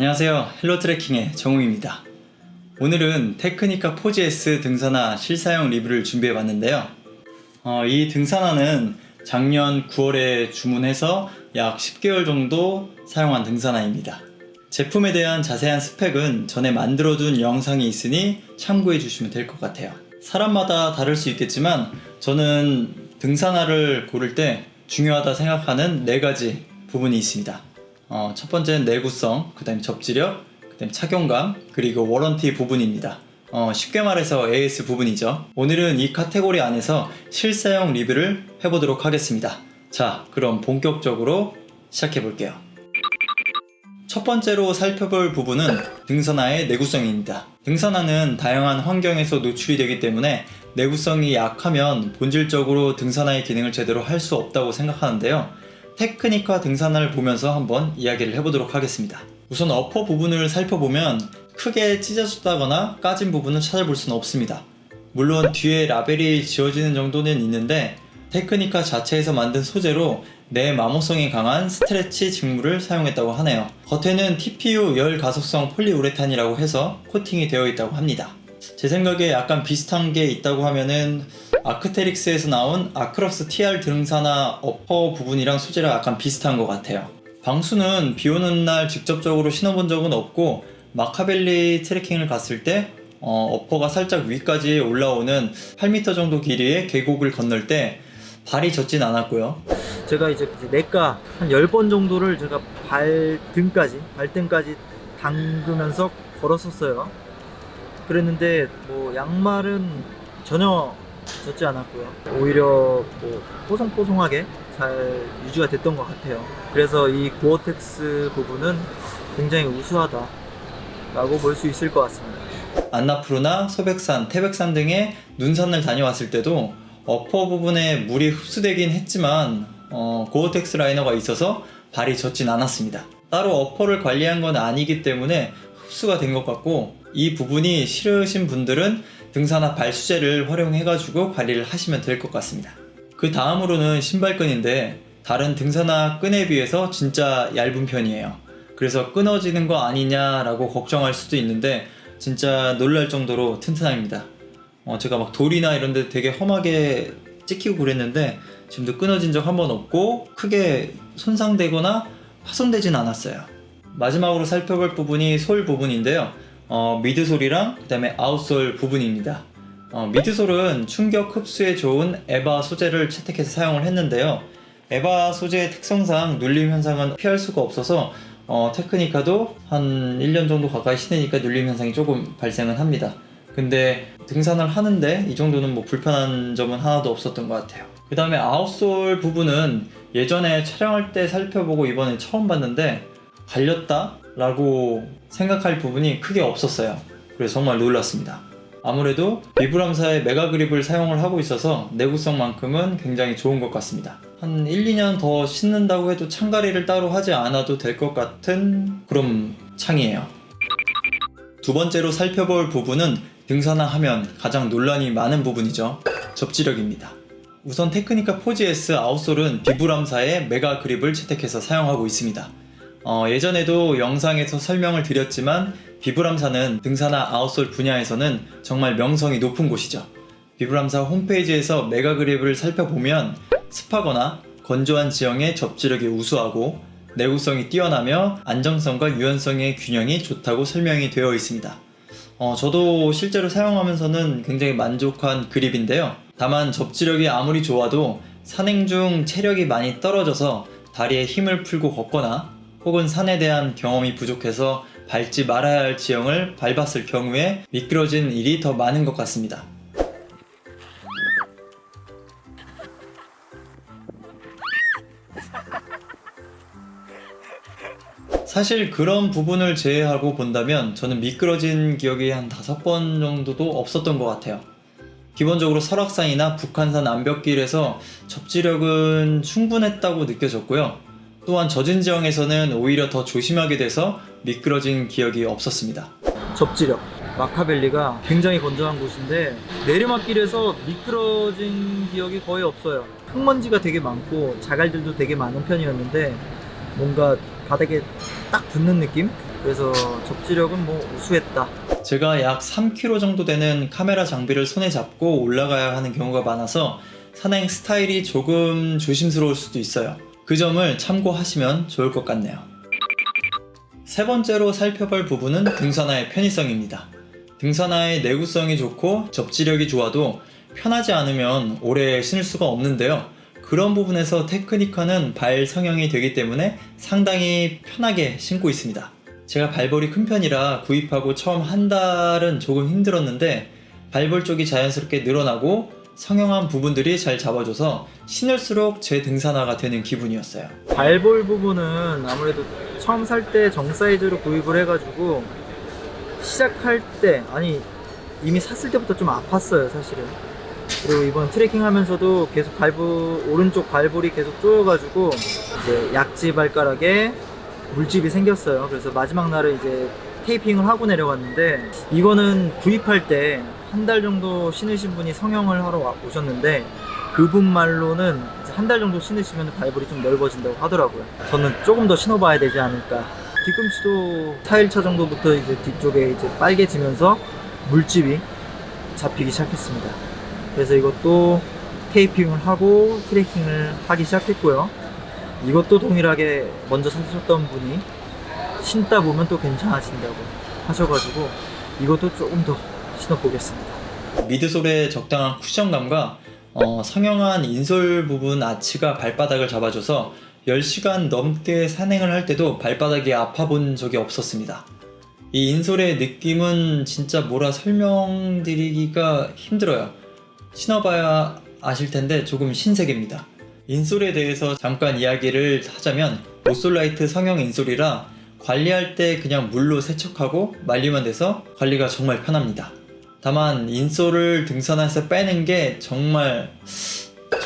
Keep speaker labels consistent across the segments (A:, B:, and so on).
A: 안녕하세요. 헬로 트레킹의 정우입니다. 오늘은 테크니카 포지에스 등산화 실사용 리뷰를 준비해 봤는데요. 어, 이 등산화는 작년 9월에 주문해서 약 10개월 정도 사용한 등산화입니다. 제품에 대한 자세한 스펙은 전에 만들어둔 영상이 있으니 참고해 주시면 될 것 같아요. 사람마다 다를 수 있겠지만 저는 등산화를 고를 때 중요하다 생각하는 네 가지 부분이 있습니다. 어, 첫 번째는 내구성, 그 다음에 접지력, 그 다음에 착용감, 그리고 워런티 부분입니다. 어, 쉽게 말해서 AS 부분이죠. 오늘은 이 카테고리 안에서 실사용 리뷰를 해보도록 하겠습니다. 자, 그럼 본격적으로 시작해 볼게요. 첫 번째로 살펴볼 부분은 등산화의 내구성입니다. 등산화는 다양한 환경에서 노출이 되기 때문에 내구성이 약하면 본질적으로 등산화의 기능을 제대로 할 수 없다고 생각하는데요. 테크니카 등산화를 보면서 한번 이야기를 해보도록 하겠습니다. 우선 어퍼 부분을 살펴보면 크게 찢어졌다거나 까진 부분을 찾아볼 수는 없습니다. 물론 뒤에 라벨이 지어지는 정도는 있는데 테크니카 자체에서 만든 소재로 내 마모성이 강한 스트레치 직물을 사용했다고 하네요. 겉에는 TPU 열 가속성 폴리우레탄이라고 해서 코팅이 되어 있다고 합니다. 제 생각에 약간 비슷한 게 있다고 하면은 아크테릭스에서 나온 아크럭스 TR 등산화 어퍼 부분이랑 소재랑 약간 비슷한 것 같아요. 방수는 비 오는 날 직접적으로 신어본 적은 없고 마카벨리 트레킹을 갔을 때 어, 어퍼가 살짝 위까지 올라오는 8m 정도 길이의 계곡을 건널 때 발이 젖진 않았고요.
B: 제가 이제 내가 한 10번 정도를 제가 발등까지 발등까지 담그면서 걸었었어요. 그랬는데 뭐 양말은 전혀 젖지 않았고요. 오히려 뭐 뽀송뽀송하게 잘 유지가 됐던 것 같아요. 그래서 이 고어텍스 부분은 굉장히 우수하다 라고 볼 수 있을 것 같습니다.
A: 안나푸르나 소백산, 태백산 등의 눈산을 다녀왔을 때도 어퍼 부분에 물이 흡수되긴 했지만 어, 고어텍스 라이너가 있어서 발이 젖진 않았습니다. 따로 어퍼를 관리한 건 아니기 때문에 흡수가 된 것 같고 이 부분이 싫으신 분들은 등산화 발수제를 활용해가지고 관리를 하시면 될 것 같습니다. 그 다음으로는 신발끈인데 다른 등산화 끈에 비해서 진짜 얇은 편이에요. 그래서 끊어지는 거 아니냐라고 걱정할 수도 있는데 진짜 놀랄 정도로 튼튼합니다. 어, 제가 막 돌이나 이런 데 되게 험하게 찍히고 그랬는데 지금도 끊어진 적 한 번 없고 크게 손상되거나 파손되진 않았어요. 마지막으로 살펴볼 부분이 솔 부분인데요. 어, 미드솔이랑 그 다음에 아웃솔 부분입니다. 어, 미드솔은 충격 흡수에 좋은 에바 소재를 채택해서 사용을 했는데요. 에바 소재의 특성상 눌림 현상은 피할 수가 없어서 어, 테크니카도 한 1년 정도 가까이 신으니까 눌림 현상이 조금 발생은 합니다. 근데 등산을 하는데 이 정도는 뭐 불편한 점은 하나도 없었던 것 같아요. 그 다음에 아웃솔 부분은 예전에 촬영할 때 살펴보고 이번에 처음 봤는데 갈렸다? 라고 생각할 부분이 크게 없었어요. 그래서 정말 놀랐습니다. 아무래도 비브람사의 메가 그립을 사용을 하고 있어서 내구성만큼은 굉장히 좋은 것 같습니다. 한 1, 2년 더 신는다고 해도 창가리를 따로 하지 않아도 될 것 같은 그런 창이에요. 두 번째로 살펴볼 부분은 등산화 하면 가장 논란이 많은 부분이죠. 접지력입니다. 우선 테크니카 포지에스 아웃솔은 비브람사의 메가 그립을 채택해서 사용하고 있습니다. 어, 예전에도 영상에서 설명을 드렸지만 비브람사는 등산화 아웃솔 분야에서는 정말 명성이 높은 곳이죠. 비브람사 홈페이지에서 메가 그립을 살펴보면 습하거나 건조한 지형의 접지력이 우수하고 내구성이 뛰어나며 안정성과 유연성의 균형이 좋다고 설명이 되어 있습니다. 어, 저도 실제로 사용하면서는 굉장히 만족한 그립인데요. 다만 접지력이 아무리 좋아도 산행 중 체력이 많이 떨어져서 다리에 힘을 풀고 걷거나 혹은 산에 대한 경험이 부족해서 밟지 말아야 할 지형을 밟았을 경우에 미끄러진 일이 더 많은 것 같습니다. 사실 그런 부분을 제외하고 본다면 저는 미끄러진 기억이 한 다섯 번 정도도 없었던 것 같아요. 기본적으로 설악산이나 북한산 암벽길에서 접지력은 충분했다고 느껴졌고요. 또한 젖은 지형에서는 오히려 더 조심하게 돼서 미끄러진 기억이 없었습니다.
B: 접지력 마카벨리가 굉장히 건조한 곳인데 내리막길에서 미끄러진 기억이 거의 없어요. 흙먼지가 되게 많고 자갈들도 되게 많은 편이었는데 뭔가 바닥에 딱 붙는 느낌? 그래서 접지력은 뭐 우수했다.
A: 제가 약 3kg 정도 되는 카메라 장비를 손에 잡고 올라가야 하는 경우가 많아서 산행 스타일이 조금 조심스러울 수도 있어요. 그 점을 참고하시면 좋을 것 같네요. 세 번째로 살펴볼 부분은 등산화의 편의성입니다. 등산화의 내구성이 좋고 접지력이 좋아도 편하지 않으면 오래 신을 수가 없는데요. 그런 부분에서 테크니카는 발 성형이 되기 때문에 상당히 편하게 신고 있습니다. 제가 발볼이 큰 편이라 구입하고 처음 한 달은 조금 힘들었는데 발볼 쪽이 자연스럽게 늘어나고 성형한 부분들이 잘 잡아줘서 신을수록 제 등산화가 되는 기분이었어요.
B: 발볼 부분은 아무래도 처음 살 때 정 사이즈로 구입을 해가지고 시작할 때 아니 이미 샀을 때부터 좀 아팠어요 사실은 그리고 이번 트레킹 하면서도 계속 발볼 오른쪽 발볼이 계속 쪼여가지고 이제 약지 발가락에 물집이 생겼어요 그래서 마지막 날은 이제 테이핑을 하고 내려갔는데 이거는 구입할 때 한 달 정도 신으신 분이 성형을 하러 와- 오셨는데 그분 말로는 한 달 정도 신으시면 발볼이 좀 넓어진다고 하더라고요. 저는 조금 더 신어봐야 되지 않을까. 뒤꿈치도 4일차 정도부터 이제 뒤쪽에 이제 빨개지면서 물집이 잡히기 시작했습니다. 그래서 이것도 테이핑을 하고 트레킹을 하기 시작했고요. 이것도 동일하게 먼저 사셨던 분이 신다 보면 또 괜찮아진다고 하셔가지고 이것도 조금 더 신어보겠습니다.
A: 미드솔의 적당한 쿠션감과 어, 성형한 인솔 부분 아치가 발바닥을 잡아줘서 10시간 넘게 산행을 할 때도 발바닥이 아파 본 적이 없었습니다. 이 인솔의 느낌은 진짜 뭐라 설명드리기가 힘들어요. 신어봐야 아실 텐데 조금 신세계입니다. 인솔에 대해서 잠깐 이야기를 하자면 오솔라이트 성형 인솔이라 관리할 때 그냥 물로 세척하고 말리면 돼서 관리가 정말 편합니다. 다만 인솔을 등산화에서 빼는 게 정말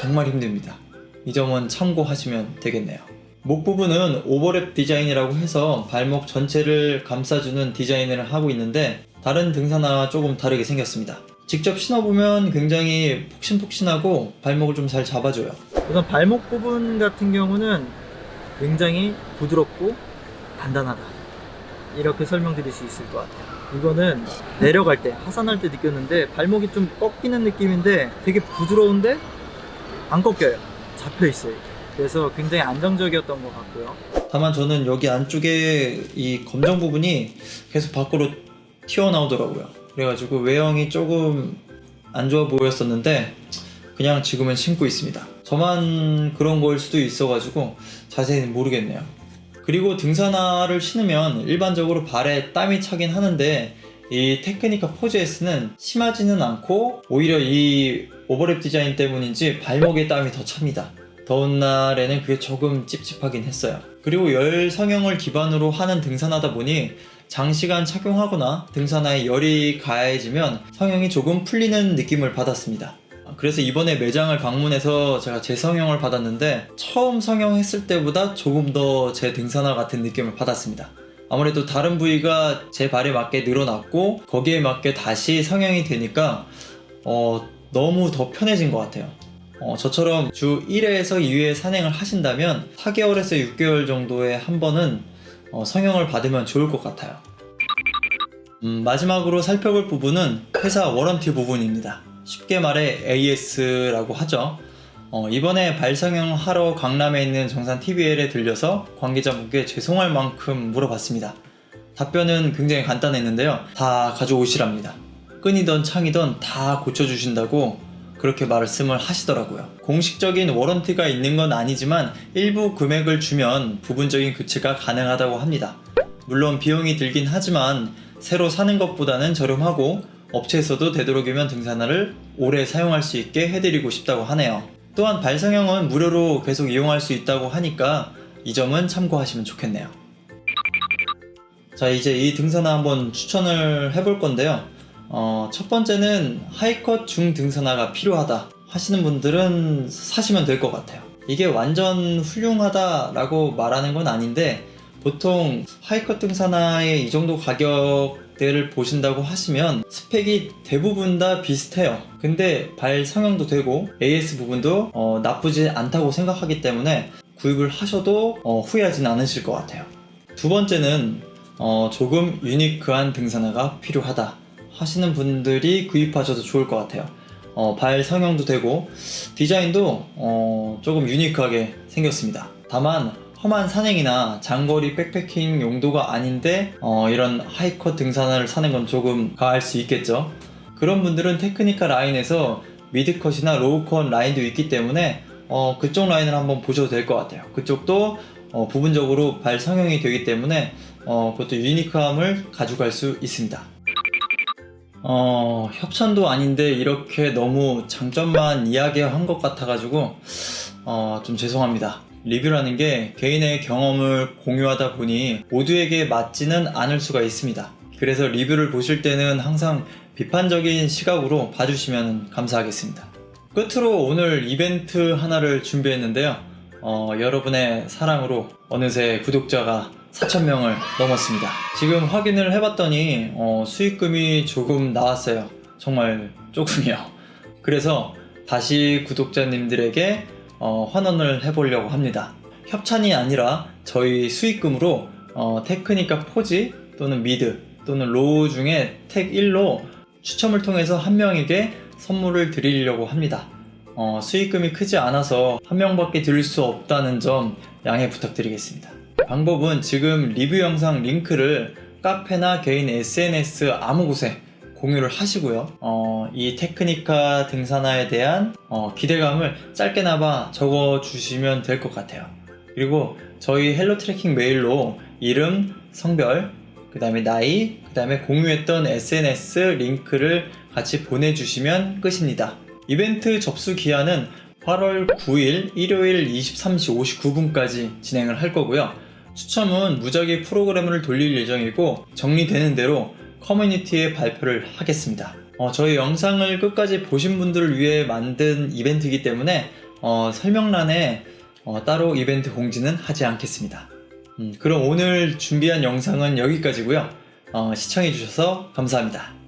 A: 정말 힘듭니다. 이 점은 참고하시면 되겠네요. 목 부분은 오버랩 디자인이라고 해서 발목 전체를 감싸주는 디자인을 하고 있는데 다른 등산화와 조금 다르게 생겼습니다. 직접 신어보면 굉장히 폭신폭신하고 발목을 좀 잘 잡아줘요.
B: 우선 발목 부분 같은 경우는 굉장히 부드럽고 단단하다. 이렇게 설명드릴 수 있을 것 같아요. 이거는 내려갈 때, 하산할 때 느꼈는데 발목이 좀 꺾이는 느낌인데 되게 부드러운데 안 꺾여요. 잡혀 있어요. 그래서 굉장히 안정적이었던 것 같고요.
A: 다만 저는 여기 안쪽에 이 검정 부분이 계속 밖으로 튀어나오더라고요. 그래가지고 외형이 조금 안 좋아 보였었는데 그냥 지금은 신고 있습니다. 저만 그런 거일 수도 있어가지고 자세히는 모르겠네요. 그리고 등산화를 신으면 일반적으로 발에 땀이 차긴 하는데 이 테크니카 포즈에스는 심하지는 않고 오히려 이 오버랩 디자인 때문인지 발목에 땀이 더 찹니다. 더운 날에는 그게 조금 찝찝하긴 했어요. 그리고 열 성형을 기반으로 하는 등산하다 보니 장시간 착용하거나 등산화에 열이 가해지면 성형이 조금 풀리는 느낌을 받았습니다. 그래서 이번에 매장을 방문해서 제가 재성형을 받았는데 처음 성형했을 때보다 조금 더 제 등산화 같은 느낌을 받았습니다. 아무래도 다른 부위가 제 발에 맞게 늘어났고 거기에 맞게 다시 성형이 되니까 어, 너무 더 편해진 것 같아요. 어, 저처럼 주 1회에서 2회 산행을 하신다면 4개월에서 6개월 정도에 한 번은 어, 성형을 받으면 좋을 것 같아요. 음, 마지막으로 살펴볼 부분은 회사 워런티 부분입니다. 쉽게 말해 AS라고 하죠. 어, 이번에 발성형 하러 강남에 있는 정산 TVL에 들려서 관계자분께 죄송할 만큼 물어봤습니다. 답변은 굉장히 간단했는데요. 다 가져오시랍니다. 끈이던 창이던 다 고쳐주신다고 그렇게 말씀을 하시더라고요. 공식적인 워런티가 있는 건 아니지만 일부 금액을 주면 부분적인 교체가 가능하다고 합니다. 물론 비용이 들긴 하지만 새로 사는 것보다는 저렴하고 업체에서도 되도록이면 등산화를 오래 사용할 수 있게 해드리고 싶다고 하네요. 또한 발성형은 무료로 계속 이용할 수 있다고 하니까 이 점은 참고하시면 좋겠네요. 자, 이제 이 등산화 한번 추천을 해볼 건데요. 어, 첫 번째는 하이컷 중 등산화가 필요하다 하시는 분들은 사시면 될 것 같아요. 이게 완전 훌륭하다라고 말하는 건 아닌데 보통 하이컷 등산화의 이 정도 가격대 를 보신다고 하시면 스펙이 대부분 다 비슷해요. 근데 발 성형도 되고 AS 부분도 어, 나쁘지 않다고 생각하기 때문에 구입을 하셔도 어, 후회하진 않으실 것 같아요. 두 번째는 어, 조금 유니크한 등산화가 필요하다 하시는 분들이 구입하셔도 좋을 것 같아요. 어, 발 성형도 되고 디자인도 어, 조금 유니크하게 생겼습니다. 다만 험한 산행이나 장거리 백패킹 용도가 아닌데 어, 이런 하이컷 등산화를 사는 건 조금 가할 수 있겠죠. 그런 분들은 테크니카 라인에서 미드컷이나 로우컷 라인도 있기 때문에 어, 그쪽 라인을 한번 보셔도 될 것 같아요. 그쪽도 어, 부분적으로 발 성형이 되기 때문에 어, 그것도 유니크함을 가져갈 수 있습니다. 어, 협찬도 아닌데 이렇게 너무 장점만 이야기한 것 같아가지고 어, 좀 죄송합니다. 리뷰라는 게 개인의 경험을 공유하다 보니 모두에게 맞지는 않을 수가 있습니다. 그래서 리뷰를 보실 때는 항상 비판적인 시각으로 봐주시면 감사하겠습니다. 끝으로 오늘 이벤트 하나를 준비했는데요. 어, 여러분의 사랑으로 어느새 구독자가 4,000명을 넘었습니다. 지금 확인을 해봤더니 어, 수익금이 조금 나왔어요. 정말 조금이요. 그래서 다시 구독자님들에게 어, 환원을 해보려고 합니다. 협찬이 아니라 저희 수익금으로 어, 테크니카 포지 또는 미드 또는 로우 중에 택 1로 추첨을 통해서 한 명에게 선물을 드리려고 합니다. 어, 수익금이 크지 않아서 한 명밖에 드릴 수 없다는 점 양해 부탁드리겠습니다. 방법은 지금 리뷰 영상 링크를 카페나 개인 SNS 아무 곳에 공유를 하시고요. 어, 이 테크니카 등산화에 대한 어, 기대감을 짧게나마 적어 주시면 될 것 같아요. 그리고 저희 헬로 트래킹 메일로 이름, 성별, 그 다음에 나이, 그 다음에 공유했던 SNS 링크를 같이 보내주시면 끝입니다. 이벤트 접수 기한은 8월 9일 일요일 23시 59분까지 진행을 할 거고요. 추첨은 무작위 프로그램을 돌릴 예정이고 정리되는 대로 커뮤니티에 발표를 하겠습니다. 어, 저희 영상을 끝까지 보신 분들을 위해 만든 이벤트이기 때문에 어, 설명란에 어, 따로 이벤트 공지는 하지 않겠습니다. 음, 그럼 오늘 준비한 영상은 여기까지고요. 어, 시청해주셔서 감사합니다.